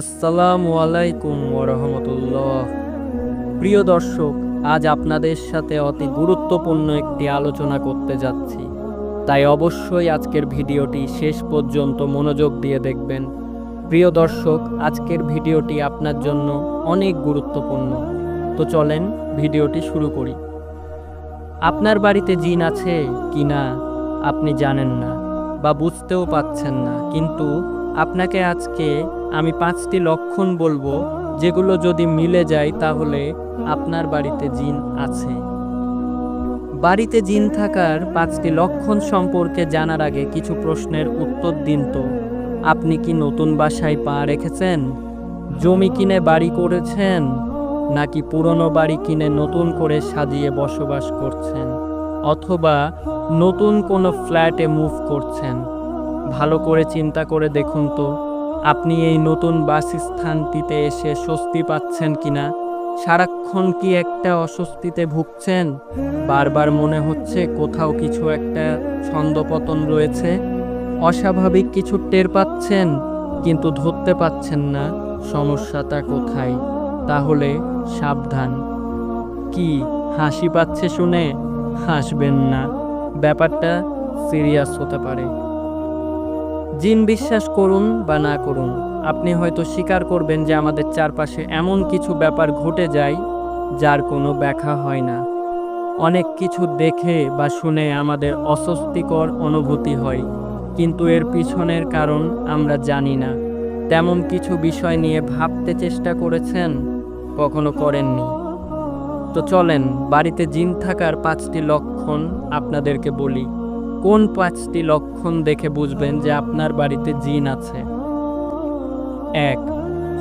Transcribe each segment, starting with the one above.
আসসালামু আলাইকুম ওরহমতুল্লাহ প্রিয় দর্শক, আজ আপনাদের সাথে অতি গুরুত্বপূর্ণ একটি আলোচনা করতে যাচ্ছি। তাই অবশ্যই আজকের ভিডিওটি শেষ পর্যন্ত মনোযোগ দিয়ে দেখবেন। প্রিয় দর্শক, আজকের ভিডিওটি আপনার জন্য অনেক গুরুত্বপূর্ণ। তো চলেন ভিডিওটি শুরু করি। আপনার বাড়িতে জিন আছে কি না? আপনি জানেন না বা বুঝতেও পাচ্ছেন না। কিন্তু আপনাকে আজকে আমি পাঁচটি লক্ষণ বলব যেগুলো যদি মিলে যায় তাহলে আপনার বাড়িতে জিন আছে। বাড়িতে জিন থাকার পাঁচটি লক্ষণ সম্পর্কে জানার আগে কিছু প্রশ্নের উত্তর দিন তো। আপনি কি নতুন বাসায় পা রেখেছেন? জমি কিনে বাড়ি করেছেন? নাকি পুরনো বাড়ি কিনে নতুন করে সাজিয়ে বসবাস করছেন? অথবা নতুন কোনো ফ্ল্যাটে মুভ করছেন? ভালো করে চিন্তা করে দেখুন তো। আপনি এই নতুন বাসস্থানটিতে এসে স্বস্তি পাচ্ছেন কিনা? সারাক্ষণ কি একটা অস্বস্তিতে ভুগছেন? বারবার মনে হচ্ছে কোথাও কিছু একটা ছন্দপতন রয়েছে। অস্বাভাবিক কিছু টের পাচ্ছেন, কিন্তু ধরতে পাচ্ছেন না সমস্যাটা কোথায়। তাহলে সাবধান। কি, হাসি পাচ্ছে শুনে? হাসবেন না। ব্যাপারটা সিরিয়াস হতে পারে। জিন বিশ্বাস করুন বা না করুন, আপনি হয়তো স্বীকার করবেন যে আমাদের চারপাশে এমন কিছু ব্যাপার ঘটে যায় যার কোনো ব্যাখ্যা হয় না। অনেক কিছু দেখে বা শুনে আমাদের অস্বস্তিকর অনুভূতি হয়, কিন্তু এর পিছনের কারণ আমরা জানি না। তেমন কিছু বিষয় নিয়ে ভাবতে চেষ্টা করেছেন? কখনো করেননি। তো চলেন, বাড়িতে জিন থাকার পাঁচটি লক্ষণ আপনাদেরকে বলি। কোন পাঁচটি লক্ষণ দেখে বুঝবেন যে আপনার বাড়িতে জিন আছে? এক,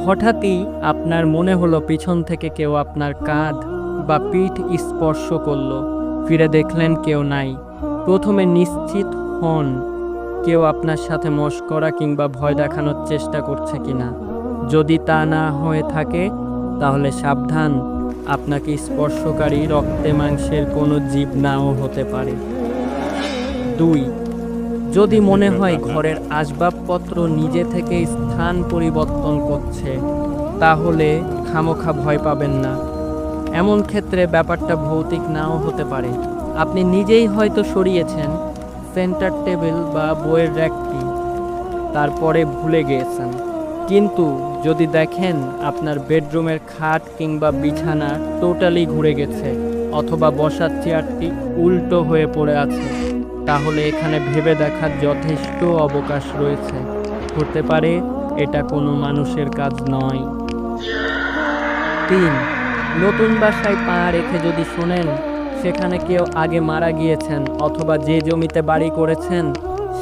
হঠাৎই আপনার মনে হলো পিছন থেকে কেউ আপনার কাঁধ বা পিঠ স্পর্শ করল, ফিরে দেখলেন কেউ নাই। প্রথমে নিশ্চিত হন কেউ আপনার সাথে মস্করা কিংবা ভয় দেখানোর চেষ্টা করছে কিনা। যদি তা না হয়ে থাকে, তাহলে সাবধান, আপনাকে স্পর্শকারী রক্তে মাংসের কোনো জীব নাও হতে পারে। দুই। যদি মনে হয় ঘরের আসবাবপত্র নিজে থেকে স্থান পরিবর্তন করছে, তাহলে খামোখা ভয় পাবেন না। এমন ক্ষেত্রে ব্যাপারটা ভৌতিক নাও হতে পারে। আপনি নিজেই হয়তো সরিয়েছেন সেন্টার টেবিল বা বইয়ের র্যাকটি, তারপরে ভুলে গিয়েছেন। কিন্তু যদি দেখেন আপনার বেডরুমের খাট কিংবা বিছানা টোটালি ঘুরে গেছে, অথবা বসার চেয়ারটি উল্টো হয়ে পড়ে আছে। তাহলে এখানে ভেবে দেখার যথেষ্ট অবকাশ রয়েছে। হতে পারে এটা কোনো মানুষের কাজ নয়। তিন, নতুন বাসায় পা রেখে যদি শোনেন, সেখানে কেউ আগে মারা গিয়েছেন অথবা যে জমিতে বাড়ি করেছেন,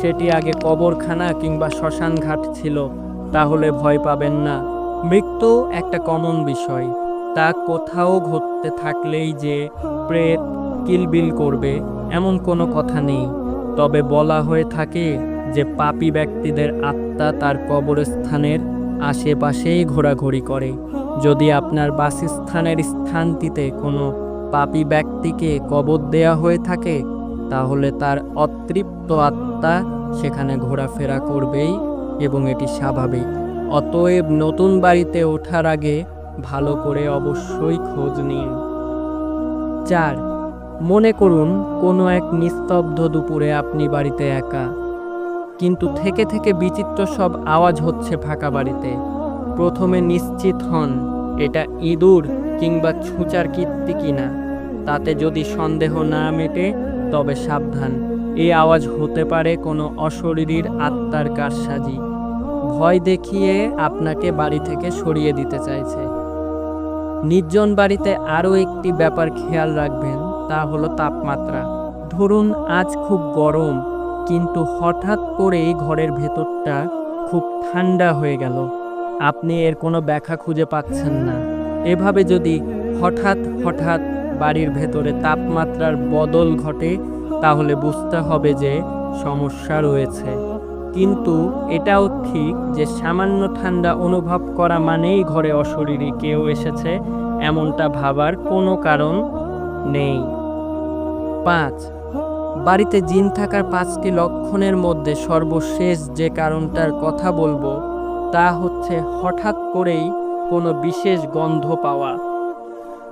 সেটি আগে কবরখানা কিংবা শ্মশান ঘাট ছিল, তাহলে ভয় পাবেন না। মৃত্যু একটা কমন বিষয়। তা কোথাও ঘটতে থাকলেই যে প্রেত কিলবিল করবে, এমন কোনো কথা নেই। তবে বলা হয়ে থাকে যে পাপী ব্যক্তিদের আত্মা তার কবরস্থানের আশেপাশেই ঘোরাঘুরি করে। যদি আপনার বাসস্থানের স্থানটিতে কোনো পাপী ব্যক্তিকে কবর দেয়া হয়ে থাকে, তাহলে তার অতৃপ্ত আত্মা সেখানে ঘোরাফেরা করবেই এবং এটি স্বাভাবিক। অতএব নতুন বাড়িতে ওঠার আগে ভালো করে অবশ্যই খোঁজ নিন। চার মনে করুন, কোনো এক নিস্তব্ধ দুপুরে আপনি বাড়িতে একা। কিন্তু থেকে থেকে বিচিত্র সব আওয়াজ হচ্ছে ফাঁকা বাড়িতে। প্রথমে নিশ্চিত হন, এটা ইঁদুর কিংবা ছুঁচার কীর্তি কিনা। তাতে যদি সন্দেহ না মেটে, তবে সাবধান এই আওয়াজ হতে পারে কোনো অশরীরীর আত্মার কারসাজি। ভয় দেখিয়ে আপনাকে বাড়ি থেকে সরিয়ে দিতে চাইছে। নির্জন বাড়িতে আরও একটি ব্যাপার খেয়াল রাখবেন তা হলো তাপমাত্রা। ধরুন, আজ খুব গরম, কিন্তু হঠাৎ করেই ঘরের ভেতরটা খুব ঠান্ডা হয়ে গেল। আপনি এর কোনো ব্যাখ্যা খুঁজে পাচ্ছেন না। এভাবে যদি হঠাৎ হঠাৎ বাড়ির ভেতরে তাপমাত্রার বদল ঘটে, তাহলে বুঝতে হবে যে সমস্যা রয়েছে। কিন্তু এটাও ঠিক যে সামান্য ঠান্ডা অনুভব করা মানেই ঘরে অশরীরী কেউ এসেছে, এমনটা ভাবার কোনো কারণ নেই। পাঁচ। বাড়িতে জিন থাকার পাঁচটি লক্ষণের মধ্যে সর্বশেষ যে কারণটার কথা বলব, তা হচ্ছে হঠাৎ করেই কোনো বিশেষ গন্ধ পাওয়া।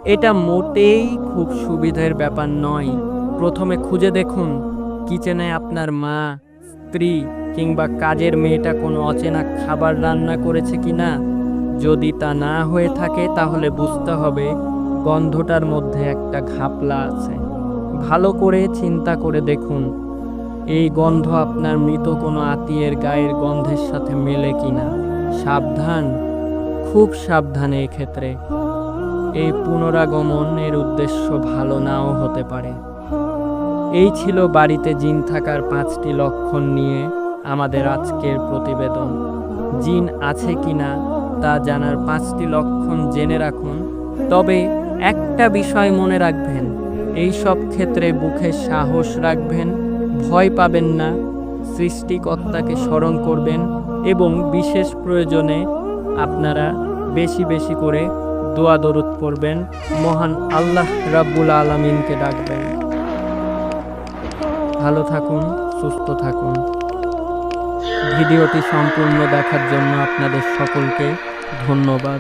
এটা মোটেই খুব সুবিধের ব্যাপার নয়। প্রথমে খুঁজে দেখুন, কিচেনে আপনার মা, স্ত্রী কিংবা কাজের মেয়েটা কোনো অচেনা খাবার রান্না করেছে কি না যদি তা না হয়ে থাকে, তাহলে বুঝতে হবে গন্ধটার মধ্যে একটা ঘাপলা আছে। ভালো করে চিন্তা করে দেখুন, এই গন্ধ আপনার মৃত কোনো আত্মীয়ের গায়ের গন্ধের সাথে মেলে কিনা। সাবধান, খুব সাবধানে ক্ষেত্রে এই পুনরাগমন এর উদ্দেশ্য ভালো নাও হতে পারে। এই ছিল বাড়িতে জিন থাকার পাঁচটি লক্ষণ নিয়ে আমাদের আজকের প্রতিবেদন। জিন আছে কিনা তা জানার পাঁচটি লক্ষণ জেনে রাখুন। তবে একটা বিষয় মনে রাখবেন এই সব ক্ষেত্রে বুকে সাহস রাখবেন, ভয় পাবেন না, সৃষ্টিকর্তাকে স্মরণ করবেন এবং বিশেষ প্রয়োজনে আপনারা বেশি বেশি করে দোয়া দরুদ পড়বেন, মহান আল্লাহ রাব্বুল আলমিনকে ডাকবেন। ভালো থাকুন, সুস্থ থাকুন। ভিডিওটি সম্পূর্ণ দেখার জন্য আপনাদের সকলকে ধন্যবাদ।